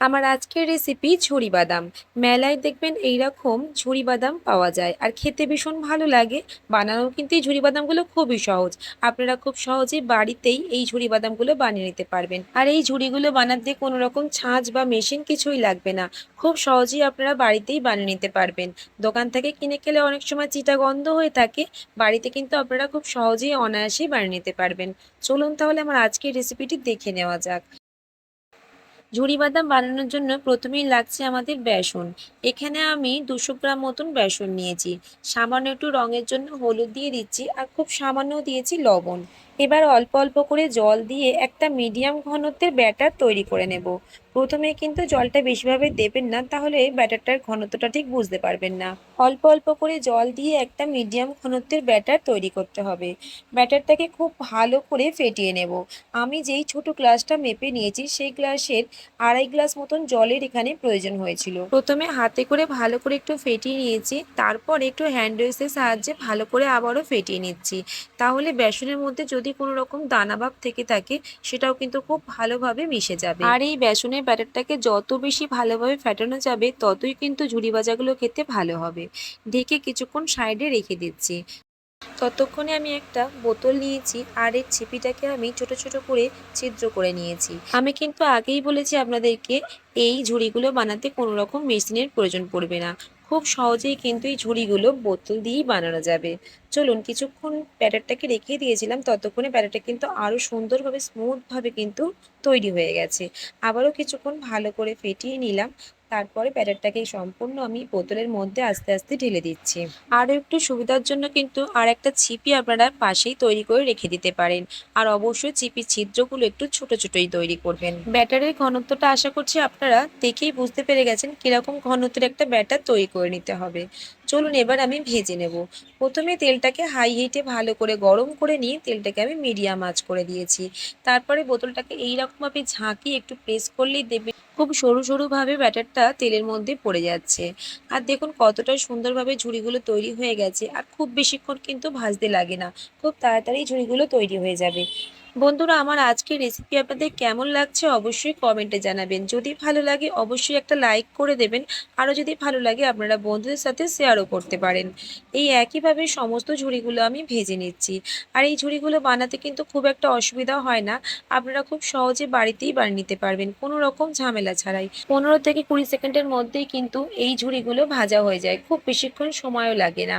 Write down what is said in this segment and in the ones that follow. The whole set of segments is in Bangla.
আমার আজকের রেসিপি ঝুরি বাদাম। মেলায় দেখবেন এইরকম ঝুরি বাদাম পাওয়া যায়। আর খেতে ভীষণ ভালো লাগে। বানানো কিন্তু এই ঝুরি বাদামগুলো খুবই সহজ। আপনারা খুব সহজেই বাড়িতেই এই ঝুরি বাদামগুলো বানিয়ে নিতে পারবেন। আর এই ঝুড়িগুলো বানাতে কোনো রকম ছাঁচ বা মেশিন কিছুই লাগবে না। খুব সহজেই আপনারা বাড়িতেই বানিয়ে নিতে পারবেন। দোকান থেকে কিনে খেলে অনেক সময় চিটা গন্ধ হয়ে থাকে। বাড়িতে কিন্তু আপনারা খুব সহজেই অনায়াসেই বানিয়ে নিতে পারবেন। চলুন তাহলে আমার আজকের রেসিপিটি দেখে নেওয়া যাক। ঝুরি বাদাম বানানোর জন্য প্রথমেই লাগছে আমাদের বেসন। এখানে আমি দুশো গ্রাম মতন বেসন নিয়েছি। সামান্য একটু রঙের জন্য হলুদ দিয়ে দিচ্ছি আর খুব সামান্য দিয়েছি লবণ। এবার অল্প অল্প করে জল দিয়ে একটা মিডিয়াম ঘনত্বের ব্যাটার তৈরি করে নেব। প্রথমে কিন্তু জলটা বেশিভাবে দেবেন না, তাহলে ব্যাটারটার ঘনত্বটা ঠিক বুঝতে পারবেন না। অল্প অল্প করে জল দিয়ে একটা মিডিয়াম ঘনত্বের ব্যাটার তৈরি করতে হবে। ব্যাটারটাকে খুব ভালো করে ফেটিয়ে নেব। আমি যেই ছোট গ্লাসটা মেপে নিয়েছি, সেই গ্লাসের আড়াই গ্লাস মতন জলের এখানে প্রয়োজন হয়েছিল। প্রথমে হাতে করে ভালো করে একটু ফেটিয়ে নিয়েছি, তারপর একটু হ্যান্ড ওয়েসের সাহায্যে ভালো করে আবারও ফেটিয়ে নিচ্ছি। তাহলে বেসনের মধ্যে যদি কোনো রকম দানাভাব থেকে থাকে, সেটাও কিন্তু খুব ভালোভাবে মিশে যাবে। আর এই বেসনের ব্যাটারটাকে যত বেশি ভালোভাবে ফেটানো যাবে, ততই কিন্তু ঝুড়ি ভাজাগুলো খেতে ভালো হবে। ঢেকে কিছুক্ষণ সাইডে রেখে দিচ্ছি। ততক্ষণে আমি একটা বোতল নিয়েছি, আর এর ছিপিটাকে আমি ছোট ছোট করে ছিদ্র করে নিয়েছি। আমি কিন্তু আগেই বলেছি আপনাদেরকে, এই ঝুড়িগুলো বানাতে কোনো রকম মেশিনের প্রয়োজন পড়বে না। খুব সহজেই কিন্তু এই ঝুড়িগুলো বোতল দিয়েই বানানো যাবে। চলুন কিছুক্ষণ ব্যাটারটাকে রেখে দিয়েছিলাম, ততক্ষণে ব্যাটারটা কিন্তু আরও সুন্দরভাবে স্মুথভাবে কিন্তু তৈরি হয়ে গেছে। আবারও কিছুক্ষণ ভালো করে ফেটিয়ে নিলাম। তারপরে ব্যাটারটাকে সম্পূর্ণ আমি বোতলের মধ্যে আস্তে আস্তে ঢেলে দিচ্ছি। আরও একটু সুবিধার জন্য কিন্তু আর একটা ছিপি আপনারা পাশেই তৈরি করে রেখে দিতে পারেন। আর অবশ্যই চিপির ছিদ্রগুলো একটু ছোট ছোটই তৈরি করবেন। ব্যাটারের ঘনত্বটা আশা করছি আপনারা দেখেই বুঝতে পেরে গেছেন কীরকম ঘনত্বের একটা ব্যাটার তৈরি করে নিতে হবে। চলুন এবার আমি ভেজে নেব। প্রথমে তেলটাকে হাই হিটে ভালো করে গরম করে নিয়ে তেলটাকে আমি মিডিয়াম আঁচ করে দিয়েছি। তারপরে বোতলটাকে এইরকমভাবে ঝাঁকি একটু প্রেস করলেই দেবে খুব সরু সরুভাবে ব্যাটারটা তেলের মধ্যে পড়ে যাচ্ছে। আর দেখুন কতটা সুন্দরভাবে ঝুড়িগুলো তৈরি হয়ে গেছে। আর খুব বেশিক্ষণ কিন্তু ভাজতে লাগে না। খুব তাড়াতাড়ি ঝুড়িগুলো তৈরি হয়ে যাবে। বন্ধুরা, আমার আজকের রেসিপি আপনাদের কেমন লাগছে অবশ্যই কমেন্টে জানাবেন। যদি ভালো লাগে, অবশ্যই একটা লাইক করে দেবেন। আরও যদি ভালো লাগে, আপনারা বন্ধুদের সাথে শেয়ারও করতে পারেন। এই একইভাবে সমস্ত ঝুড়িগুলো আমি ভেজে নিচ্ছি। আর এই ঝুড়িগুলো বানাতে কিন্তু খুব একটা অসুবিধা হয় না। আপনারা খুব সহজে বাড়িতেই বানিয়ে নিতে পারবেন, কোনো রকম ঝামেলা ছাড়াই। পনেরো থেকে কুড়ি সেকেন্ডের মধ্যেই কিন্তু এই ঝুড়িগুলো ভাজা হয়ে যায়। খুব বেশিক্ষণ সময়ও লাগে না।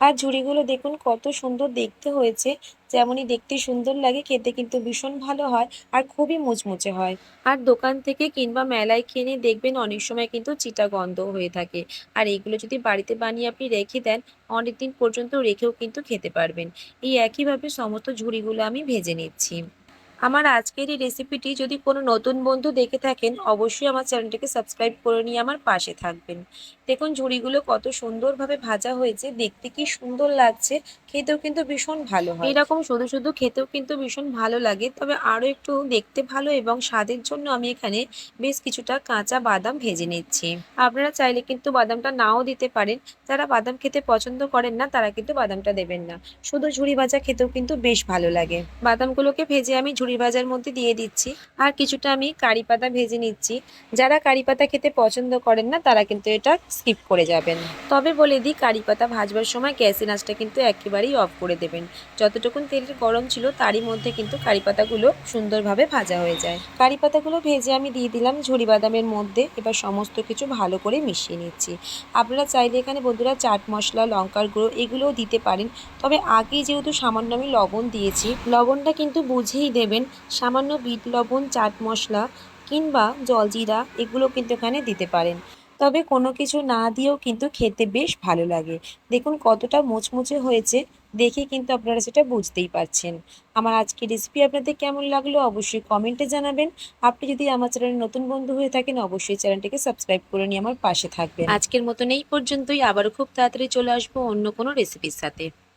আর ঝুড়িগুলো দেখুন, কত সুন্দর দেখতে হয়েছে। যেমনই দেখতে সুন্দর লাগে, খেতে কিন্তু ভীষণ ভালো হয় আর খুবই মুচমুচে হয়। আর দোকান থেকে কিংবা মেলায় কিনে দেখবেন অনেক সময় কিন্তু চিটা গন্ধ হয়ে থাকে। আর এগুলো যদি বাড়িতে বানিয়ে আপনি রেখে দেন অনেক দিন পর্যন্ত রেখেও কিন্তু খেতে পারবেন। এই একইভাবে সমস্ত ঝুড়িগুলো আমি ভেজে নিচ্ছি। আমার আজকের এই রেসিপিটি যদি কোনো নতুন বন্ধু দেখে থাকেন, অবশ্যই আমার চ্যানেলটিকে সাবস্ক্রাইব করে নিয়ে আমার পাশে থাকবেন। দেখুন ঝুড়িগুলো কত সুন্দরভাবে ভাজা হয়েছে, দেখতে কি সুন্দর লাগছে, খেতেও কিন্তু ভীষণ ভালো হয়। এরকম শুধু শুধু খেতেও কিন্তু ভীষণ ভালো লাগে, তবে আরও একটু দেখতে ভালো এবং স্বাদের জন্য আমি এখানে বেশ কিছুটা কাঁচা বাদাম ভেজে নিচ্ছি। আপনারা চাইলে কিন্তু বাদামটা নাও দিতে পারেন, যারা বাদাম খেতে পছন্দ করেন না, তারা কিন্তু বাদামটা দেবেন না। শুধু ঝুড়ি ভাজা খেতেও কিন্তু বেশ ভালো লাগে। বাদামগুলোকে ভেজে আমি ঝুড়ি ভাজার মধ্যে দিয়ে দিচ্ছি। আর কিছুটা আমি কারি পাতা ভেজে নিচ্ছি। যারা কারি পাতা খেতে পছন্দ করেন না, তারা কিন্তু এটা স্কিপ করে যাবেন। তবে বলে দিই কারি পাতা ভাজবার সময় গ্যাসের আঁচটা কিন্তু একেবারেই অফ করে দেবেন। যতটুকুন তেলের গরম ছিল, তারই মধ্যে কিন্তু কারি পাতাগুলো সুন্দরভাবে ভাজা হয়ে যায়। কারি পাতাগুলো ভেজে আমি দিয়ে দিলাম ঝুড়ি বাদামের মধ্যে। এবার সমস্ত কিছু ভালো করে মিশিয়ে নিচ্ছি। আপনারা চাইলে এখানে বন্ধুরা চাট মশলা, লঙ্কার গুঁড়ো এগুলোও দিতে পারেন। তবে আগেই যেহেতু সামান্য আমি লবণ দিয়েছি, লবণটা কিন্তু বুঝেই দেবেন সামান্য বিট, লবণ, চাট মশলা কিংবা জলজিরা এগুলো কিন্তু এখানে দিতে পারেন। তবে কোনো কিছু না দিয়েও কিন্তু খেতে বেশ ভালো লাগে। দেখুন কতটা মুচমুচে হয়েছে, দেখে কিন্তু আপনারা সেটা বুঝতেই পারছেন। আমার আজকের রেসিপি আপনাদের কেমন লাগল অবশ্যই কমেন্টে জানাবেন। আপনি যদি আমার চ্যানেলে নতুন বন্ধু হয়ে থাকেন, অবশ্যই চ্যানেলটিকে সাবস্ক্রাইব করে নিয়ে আমার পাশে থাকবেন। আজকের মতন এই পর্যন্তই। আবারও খুব তাড়াতাড়ি চলে আসব অন্য কোনো রেসিপির সাথে।